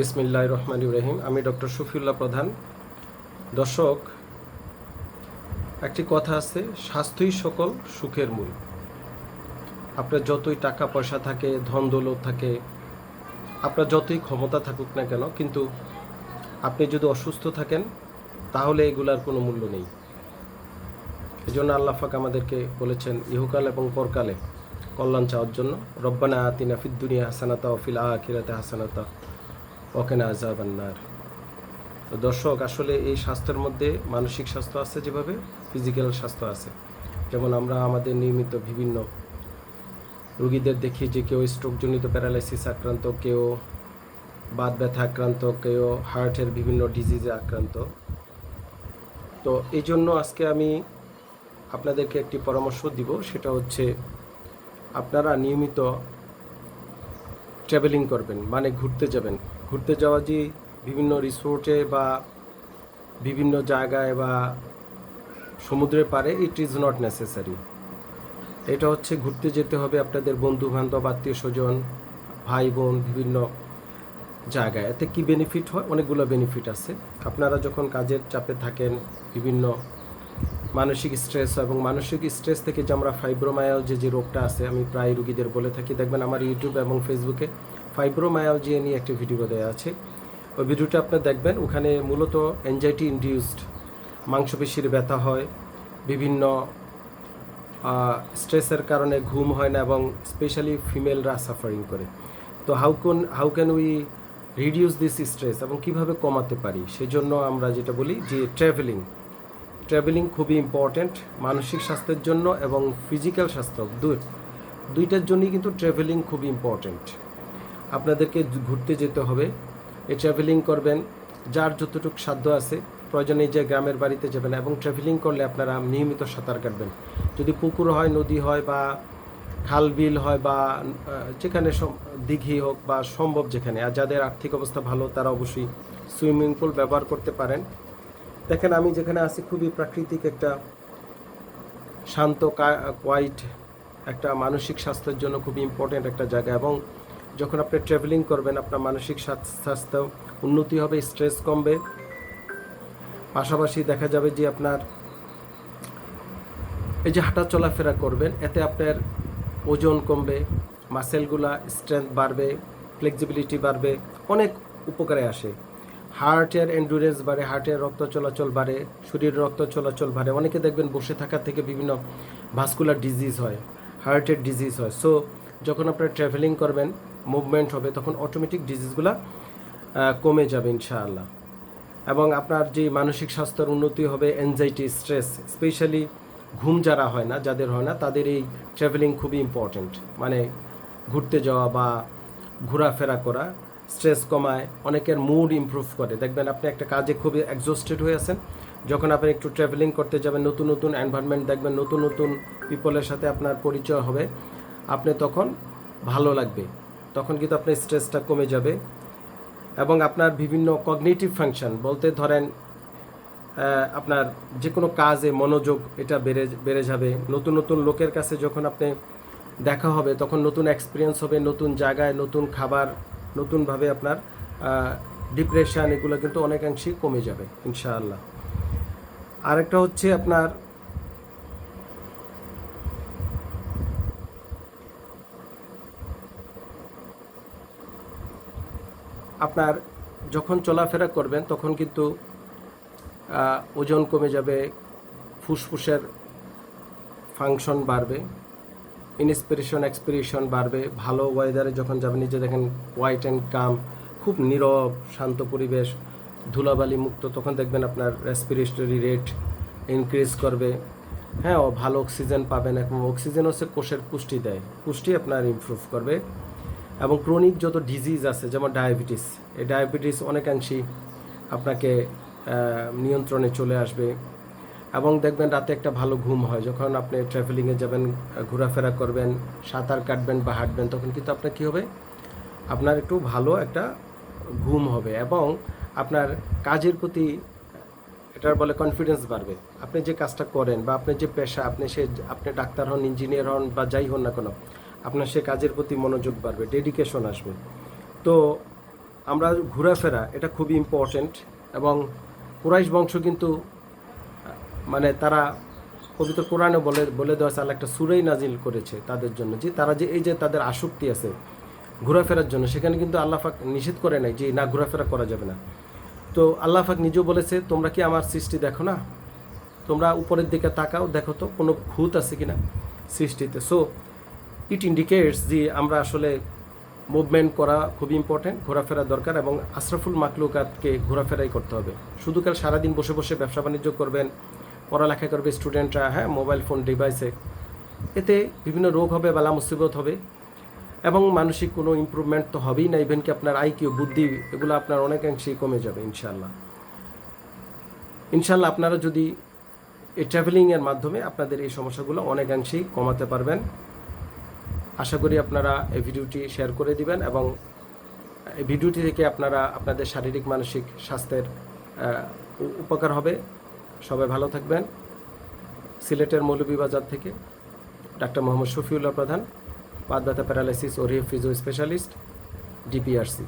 বিসমিল্লাহ রহমান ইব্রাহিম আমি ডক্টর শফিউল্লাহ প্রধান। দর্শক, একটি কথা আছে, স্বাস্থ্যই সকল, সুখের মূল। আপনার যতই টাকা পয়সা থাকে, ধন দৌলত থাকে, আপনার যতই ক্ষমতা থাকুক না কেন, কিন্তু আপনি যদি অসুস্থ থাকেন, তাহলে এগুলার কোনো মূল্য নেই। এই জন্য আল্লাহ ফাক আমাদেরকে বলেছেন, ইহুকাল এবং পরকালে কল্যাণ চাওয়ার জন্য, রব্বানা আতিনা ফিদ দুনিয়া হাসানাতা অফিল আখিরাতে হাসানাতা। ওকেনা আজাবান্নার তো দর্শক, আসলে এই স্বাস্থ্যের মধ্যে মানসিক স্বাস্থ্য আছে যেভাবে, ফিজিক্যাল স্বাস্থ্য আছে। যেমন আমরা আমাদের নিয়মিত বিভিন্ন রুগীদের দেখি যে কেউ স্ট্রোকজনিত প্যারালাইসিস আক্রান্ত, কেউ বাত ব্যথা আক্রান্ত, কেউ হার্টের বিভিন্ন ডিজিজে আক্রান্ত। তো এই জন্য আজকে আমি আপনাদেরকে একটি পরামর্শ দিব, সেটা হচ্ছে আপনারা নিয়মিত ট্রাভেলিং করবেন মানে ঘুরতে যাবেন। ঘুরতে যাওয়া যে বিভিন্ন রিসোর্টে বা বিভিন্ন জায়গায় বা সমুদ্রের পারে ইট ইজ নট নেসেসারি এটা হচ্ছে ঘুরতে যেতে হবে আপনাদের বন্ধু বান্ধব আত্মীয় স্বজন ভাই বোন বিভিন্ন জায়গায়। এতে কি বেনিফিট হয়? অনেকগুলো বেনিফিট আছে। আপনারা যখন কাজের চাপে থাকেন, বিভিন্ন মানসিক স্ট্রেস এবং মানসিক স্ট্রেস থেকে যে আমরা ফাইব্রোমায়াল যে রোগটা আছে, আমি প্রায় রুগীদের বলে থাকি। দেখবেন আমার ইউটিউব এবং ফেসবুকে ফাইব্রোমায়াল যে নিয়ে একটি ভিডিও দেওয়া আছে। ওই ভিডিওটা আপনি দেখবেন, ওখানে মূলত অ্যাংজাইটি ইনডিউসড মাংসপেশির ব্যথা হয়, বিভিন্ন স্ট্রেসের কারণে ঘুম হয় না এবং স্পেশালি ফিমেলরা সাফারিং করে। তো হাউ কোন how can we reduce this stress এবং কীভাবে কমাতে পারি? সেজন্য আমরা যেটা বলি যে ট্রাভেলিং ট্রাভেলিং খুবই ইম্পর্ট্যান্ট মানসিক স্বাস্থ্যের জন্য এবং ফিজিক্যাল স্বাস্থ্য। দুই, দুইটার জন্যই কিন্তু ট্রাভেলিং খুবই ইম্পর্ট্যান্ট আপনাদেরকে ঘুরতে যেতে হবে। এই ট্রাভেলিং করবেন, যার যতটুকু সাধ্য আছে, প্রয়োজনে যে গ্রামের বাড়িতে যাবেন এবং ট্রাভেলিং করলে আপনারা নিয়মিত সাঁতার কাটবেন। যদি পুকুর হয়, নদী হয় বা খাল বিল হয় বা যেখানে দিঘি হোক বা সম্ভব যেখানে, আর যাদের আর্থিক অবস্থা ভালো, তারা অবশ্যই সুইমিং পুল ব্যবহার করতে পারেন। দেখেন, আমি যেখানে আছি খুবই প্রাকৃতিক একটা শান্ত কোয়াইট একটা মানসিক স্বাস্থ্যের জন্য খুবই ইম্পর্ট্যান্ট একটা জায়গা। এবং যখন আপনি ট্রাভেলিং করবেন, আপনার মানসিক স্বাস্থ- স্বাস্থ্য উন্নতি হবে স্ট্রেস কমবে। পাশাপাশি দেখা যাবে যে আপনার এই যে হাঁটা চলাফেরা করবেন, এতে আপনার ওজন কমবে মাসেলগুলা স্ট্রেংথ বাড়বে ফ্লেক্সিবিলিটি বাড়বে, অনেক উপকারে আসে। হার্টের এন্ডুরেন্স বাড়ে হার্টের রক্ত চলাচল বাড়ে শরীরের রক্ত চলাচল বাড়ে। অনেকে দেখবেন বসে থাকা থেকে বিভিন্ন ভাস্কুলার ডিজিজ হয় হার্টের ডিজিজ হয়। সো যখন আপনারা ট্রাভেলিং করবেন মুভমেন্ট হবে, তখন অটোমেটিক ডিজিজগুলা কমে যাবে ইনশাআল্লাহ। এবং আপনার যে মানসিক স্বাস্থ্যের উন্নতি হবে অ্যাংজাইটি স্ট্রেস স্পেশালি ঘুম যারা হয় না, যাদের হয় না, তাদের এই ট্রাভেলিং খুবই ইম্পর্ট্যান্ট মানে ঘুরতে যাওয়া বা ঘোরাফেরা করা স্ট্রেস কমায়, অনেকের মুড ইমপ্রুভ করে। দেখবেন আপনি একটা কাজে খুবই এক্সস্টেড হয়ে আছেন, যখন আপনি একটু ট্রাভেলিং করতে যাবেন, নতুন নতুন এনভায়রনমেন্ট দেখবেন, নতুন নতুন পিপলের সাথে আপনার পরিচয় হবে, আপনি তখন ভালো লাগবে। তখন কিন্তু আপনার স্ট্রেসটা কমে যাবে এবং আপনার বিভিন্ন কগনিটিভ ফাংশন বলতে ধরেন আপনার যে কোনো কাজে মনোযোগ এটা বেড়ে বেড়ে যাবে। নতুন নতুন লোকের কাছে যখন আপনি দেখা হবে, তখন নতুন এক্সপিরিয়েন্স হবে, নতুন জায়গায় নতুন খাবার নতুনভাবে আপনার ডিপ্রেশন এগুলো কিন্তু অনেকাংশেই কমে যাবে, ইনশাআল্লাহ। আরেকটা হচ্ছে আপনার আপনার যখন চলাফেরা করবেন তখন কিন্তু ওজন কমে যাবে, ফুসফুসের ফাংশন বাড়বে। ইন্সপিরেশন এক্সপিরেশন বাড়বে। ভালো ওয়েদারে যখন যাবেন নিজে দেখেন হোয়াইট অ্যান্ড কাম খুব নীরব, শান্ত পরিবেশ, ধুলাবালি মুক্ত, তখন দেখবেন আপনার রেসপিরেটরি রেট ইনক্রিজ করবে। হ্যাঁ ও ভালো অক্সিজেন পাবেন এবং অক্সিজেন হচ্ছে কোষের পুষ্টি দেয়। পুষ্টি আপনার ইমপ্রুভ করবে। এবং ক্রনিক যত ডিজিজ আছে, যেমন ডায়াবেটিস এই ডায়াবেটিস অনেকাংশেই আপনাকে নিয়ন্ত্রণে চলে আসবে। এবং দেখবেন রাতে একটা ভালো ঘুম হয়। যখন আপনি ট্রাভেলিংয়ে যাবেন, ঘোরাফেরা করবেন, সাঁতার কাটবেন বা হাঁটবেন, তখন কিন্তু আপনার কী হবে? আপনার একটু ভালো একটা ঘুম হবে এবং আপনার কাজের প্রতি এটার বলে কনফিডেন্স বাড়বে। আপনি যে কাজটা করেন বা আপনি যে পেশা, আপনি সে, আপনি ডাক্তার হন ইঞ্জিনিয়ার হন বা যাই হন না কেন, আপনার সে কাজের প্রতি মনোযোগ বাড়বে ডেডিকেশন আসবে। তো আমরা ঘোরাফেরা, এটা খুবই ইম্পর্ট্যান্ট এবং কুরাইশ বংশ কিন্তু মানে তারা পবিত্র কোরআনে বলে বলে দেওয়া আছে একটা সুরেই নাজিল করেছে তাদের জন্য। যে তারা যে, এই যে তাদের আসক্তি আছে ঘোরাফেরার জন্য, সেখানে কিন্তু আল্লাহ পাক নিষেধ করে নাই যে, না, ঘোরাফেরা করা যাবে না। তো আল্লাহ পাক নিজেও বলেছে, তোমরা কি আমার সৃষ্টি দেখো না? তোমরা উপরের দিকে তাকাও, দেখো তো, কোনো ভূত আছে কি না সৃষ্টিতে। সো ইট ইন্ডিকেটস যে আমরা আসলে মুভমেন্ট করা খুবই ইম্পর্ট্যান্ট ঘোরাফেরা দরকার এবং আশরাফুল মাকলুকাতকে ঘোরাফেরাই করতে হবে। শুধু কাল সারাদিন বসে বসে ব্যবসা বাণিজ্য করবেন পড়ালেখা করবে স্টুডেন্টরা হ্যাঁ মোবাইল ফোন ডিভাইসে এতে বিভিন্ন রোগ হবে, বালা মুসিবত হবে। এবং মানসিক কোনো ইম্প্রুভমেন্ট তো হবেই না ইভেন কি আপনার আইকিউ বুদ্ধি, এগুলো আপনার অনেকাংশেই কমে যাবে ইনশাল্লাহ ইনশাল্লাহ আপনারা যদি এই ট্রাভেলিংয়ের মাধ্যমে আপনাদের এই সমস্যাগুলো অনেকাংশেই কমাতে পারবেন। আশা করি আপনারা এই ভিডিওটি শেয়ার করে দিবেন এবং এই ভিডিওটি থেকে আপনারা আপনাদের শারীরিক, মানসিক স্বাস্থ্যের উপকার হবে। সবাই ভালো থাকবেন। সিলেটের মৌলভীবাজার থেকে ডাক্তার মোহাম্মদ শফিউল্লাহ প্রধান বাদ ব্যথা প্যারালাইসিস ও রিহ ফিজিও স্পেশালিস্ট, ডিপিআরসি।